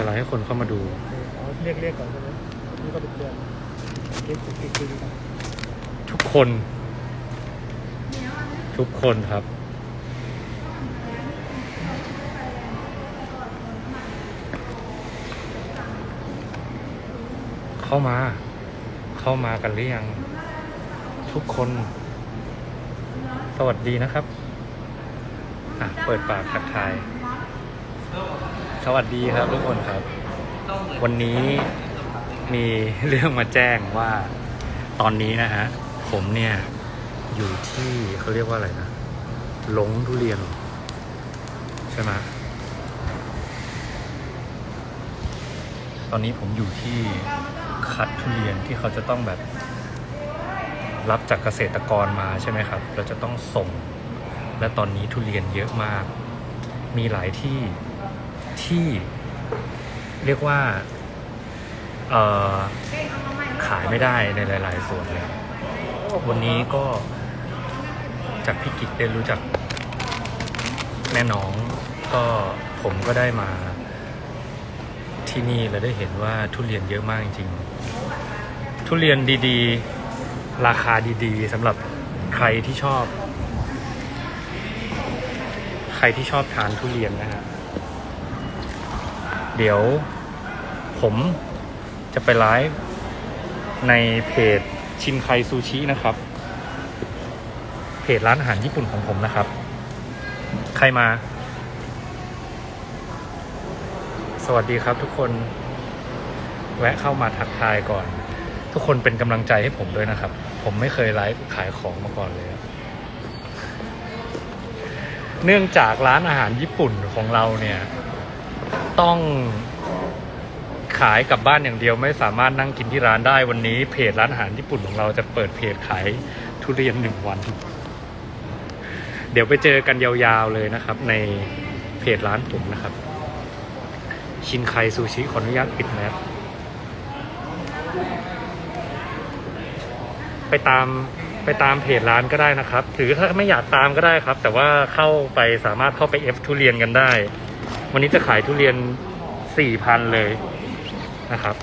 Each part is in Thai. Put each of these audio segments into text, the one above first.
จะไลฟ์ให้คนเข้ามาดู อ๋อเรียกเรียกก่อนใช่ไหมนี่ก็เป็นเดือนเรียกสิบอีกทีนึงนะทุกคน ทุกคนครับ เข้ามา เข้ามากันหรือยัง ทุกคน สวัสดีนะครับ อะ เปิดปากทักทาย สวัสดีครับทุกคนครับ วันนี้มีเรื่องมาแจ้งว่าตอนนี้นะฮะ ผมเนี่ย อยู่ที่เขาเรียกว่าอะไรนะหลงทุเรียน ใช่ไหมตอนนี้ผมอยู่ที่คัดทุเรียนที่เขาจะต้องแบบ รับจากเกษตรกรมาใช่ไหมครับ เราจะต้องส่ง และตอนนี้ทุเรียนเยอะมาก มีหลายที่ ที่เรียกว่าขายไม่ได้ในหลาย ๆ ส่วนเลยวันนี้ก็จากพี่กิกได้รู้จักแม่น้องก็ผมก็ได้มาที่นี่แล้วได้เห็นว่าทุเรียนเยอะมากจริงๆ ทุเรียนดีๆ ราคาดีๆสำหรับใครที่ชอบ ใครที่ชอบทานทุเรียนนะฮะ เดี๋ยวผมจะไปไลฟ์ในเพจชินไคซูชินะครับ เพจร้านอาหารญี่ปุ่นของผมนะครับ ใครมา สวัสดีครับทุกคน แวะเข้ามาทักทายก่อน ทุกคนเป็นกำลังใจให้ผมด้วยนะครับ ผมไม่เคยไลฟ์ขายของมาก่อนเลย เนื่องจากร้านอาหารญี่ปุ่นของเราเนี่ย ต้องขายกลับบ้านอย่างเดียวไม่สามารถนั่งกินที่ร้านได้วันนี้ เพจร้านอาหารญี่ปุ่นของเราจะเปิดเพจขายทุเรียนหนึ่งวัน เดี๋ยวไปเจอกันยาวๆเลยนะครับ ในเพจร้านผมนะครับ ชินไคซูชิขออนุญาตปิดแมสไปตามไปตามเพจร้านก็ได้นะครับ หรือถ้าไม่อยากตามก็ได้ครับ แต่ว่าเข้าไปสามารถเข้าไปเอฟทุเรียนกันได้ วันนี้จะขายทุเรียนสี่พันเลยนะครับ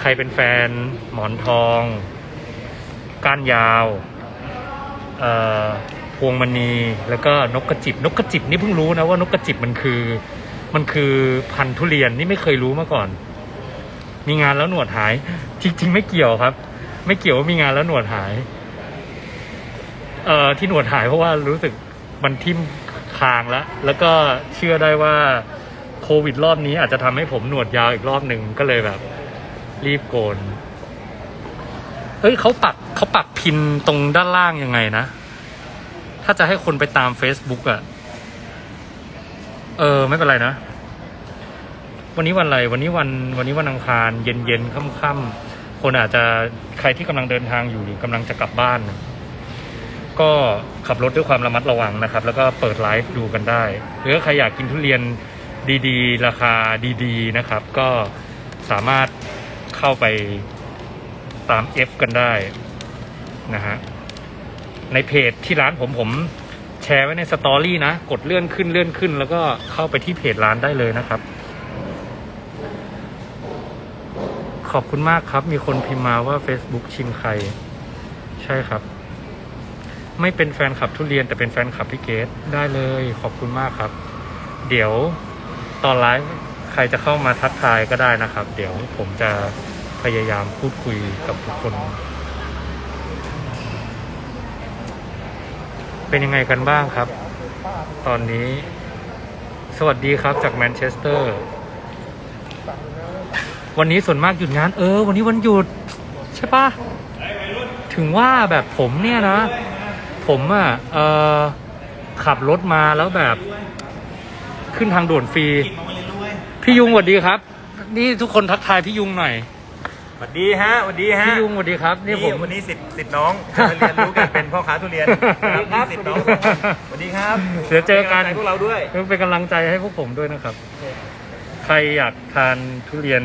ใครเป็นแฟนหมอนทอง ก้านยาวเอ่อพวงมณีแล้วก็นกกระจิบ นกกระจิบนี่เพิ่งรู้นะว่านกกระจิบมันคือ มันคือพันธุ์ทุเรียนนี่ไม่เคยรู้มาก่อน มีงานแล้วหนวดหาย จริง ๆ ไม่เกี่ยวครับ ไม่เกี่ยวว่ามีงานแล้วหนวดหาย เอ่อที่หนวดหายเพราะว่ารู้สึกมันทิ่ม คางแล้ว แล้วก็เชื่อได้ว่าโควิดรอบนี้อาจจะทำให้ผมหนวดยาวอีกรอบหนึ่งก็เลยแบบ รีบโกน เฮ้ยเขาปักเขาปักพินตรงด้านล่างยังไงนะ ถ้าจะให้คนไปตาม Facebook อะ่ะ เออ ไม่เป็นไรนะ วันนี้วันอะไร วันนี้วันวันนี้วันอังคาร เย็นเย็นค่ำค่ำคนอาจจะใครที่กำลังเดินทางอยู่หรือกำลังจะกลับบ้าน ก็ขับรถด้วยความระมัดระวังนะครับ แล้วก็เปิดไลฟ์ดูกันได้ หรือถ้าใครอยากกินทุเรียนดีๆ ราคาดีๆนะครับ ก็สามารถเข้าไปตาม F กันได้นะฮะในเพจที่ร้านผมผมแชร์ไว้ในสตอรี่นะ กดเลื่อนขึ้นเลื่อนขึ้น แล้วก็เข้าไปที่เพจร้านได้เลยนะครับ ขอบคุณมากครับ มีคนพิมพ์มาว่า Facebook ชินใคร ใช่ครับ ไม่เป็นแฟนคลับทุเรียนแต่เป็นแฟนคลับพี่เกดได้เลยขอบคุณมากครับ เดี๋ยวตอนไลฟ์ใครจะเข้ามาทักทายก็ได้นะครับ เดี๋ยวผมจะพยายามพูดคุยกับทุกคน เป็นยังไงกันบ้างครับ ตอนนี้ สวัสดีครับจากแมนเชสเตอร์ วันนี้ส่วนมากหยุดงานเออ วันนี้วันหยุด ใช่ปะถึงว่าแบบผมเนี่ยนะ ผมอะ่ะเออขับรถมาแล้วแบบ ขึ้นทางด่วนฟรี พี่ยุงสวัสดีครับ นี่ทุกคนทักทายพี่ยุงหน่อยสวัสดีฮะสวัสดีฮะพี่ยุงสวัสดีครับ นี่นี่ผมวันนี้สิทธิ์สิทธิ์น้องจะมาเรียนรู้กันเป็นพ่อค้าทุเรียนสวัสดีครับนี่สิทธิ์น้องสวัสดีครับเดี๋ยวเจอกันป็ำลังใจพวกเราด้วยเป็นกำลังใจให้พวกผมด้วยนะครับ ใครอยากทานทุเรียน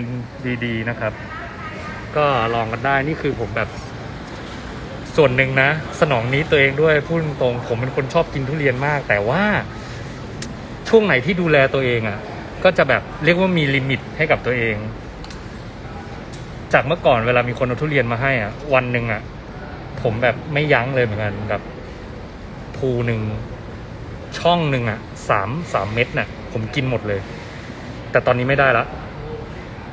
ดี ๆนะครับ ก็ลองกันได้นี่คือผมแบบ ส่วนหนึ่งนะ สนองนี้ตัวเองด้วยพูดตรงๆผมเป็นคนชอบกินทุเรียนมาก แต่ว่า ช่วงไหนที่ดูแลตัวเองอะ่ะ ก็จะแบบเรียกว่ามีลิมิตให้กับตัวเอง จากเมื่อก่อนเวลามีคนเอาทุเรียนมาให้อะ วันหนึ่งอะ ผมแบบไม่ยั้งเลยเหมือนกันแบบภูหนึ่งช่องหนึ่งอะสามสามเม็ดน่ะ ผมกินหมดเลย แต่ตอนนี้ไม่ได้ละ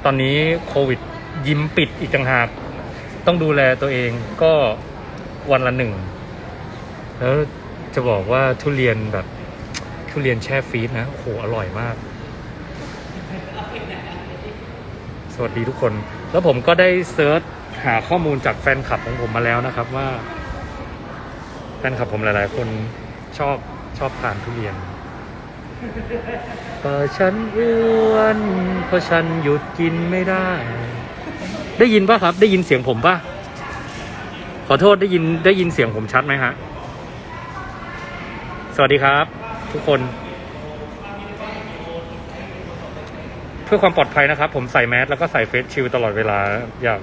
ตอนนี้โควิดยิ้มปิดอีกต่างหากต้องดูแลตัวเองก็ วันละหนึ่ง แล้วจะบอกว่าทุเรียนแบบ ทุเรียนแช่ฟรีซนะ โอ้โห อร่อยมาก สวัสดีทุกคน แล้วผมก็ได้เซิร์ชหาข้อมูลจากแฟนคลับของผมมาแล้วนะครับว่า แฟนคลับผมหลายๆ คนชอบชอบทานทุเรียนเพราะฉันอ้วนเพราะฉันหยุดกินไม่ได้ ได้ยินป่ะครับ ได้ยินเสียงผมป่ะ ขอโทษได้ยินได้ยินเสียงผมชัดไหมฮะ สวัสดีครับ ทุกคน เพื่อความปลอดภัยนะครับ ผมใส่แมสแล้วก็ใส่เฟสชิลตลอดเวลาอยาก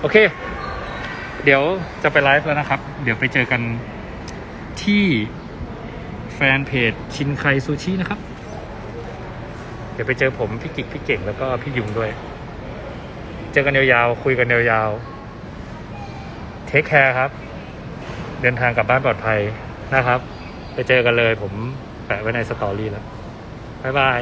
โอเค เดี๋ยวจะไปไลฟ์แล้วนะครับ เดี๋ยวไปเจอกันที่แฟนเพจชินไคซูชินะครับ เดี๋ยวไปเจอผมพี่กิกพี่เก่งแล้วก็พี่ยุงด้วย เจอกันยาวๆคุยกันยาวๆ เทคแคร์ครับ เดินทางกลับบ้านปลอดภัยนะครับ ไปเจอกันเลยผมแปะไว้ในสตอรี่แล้ว บ๊ายบาย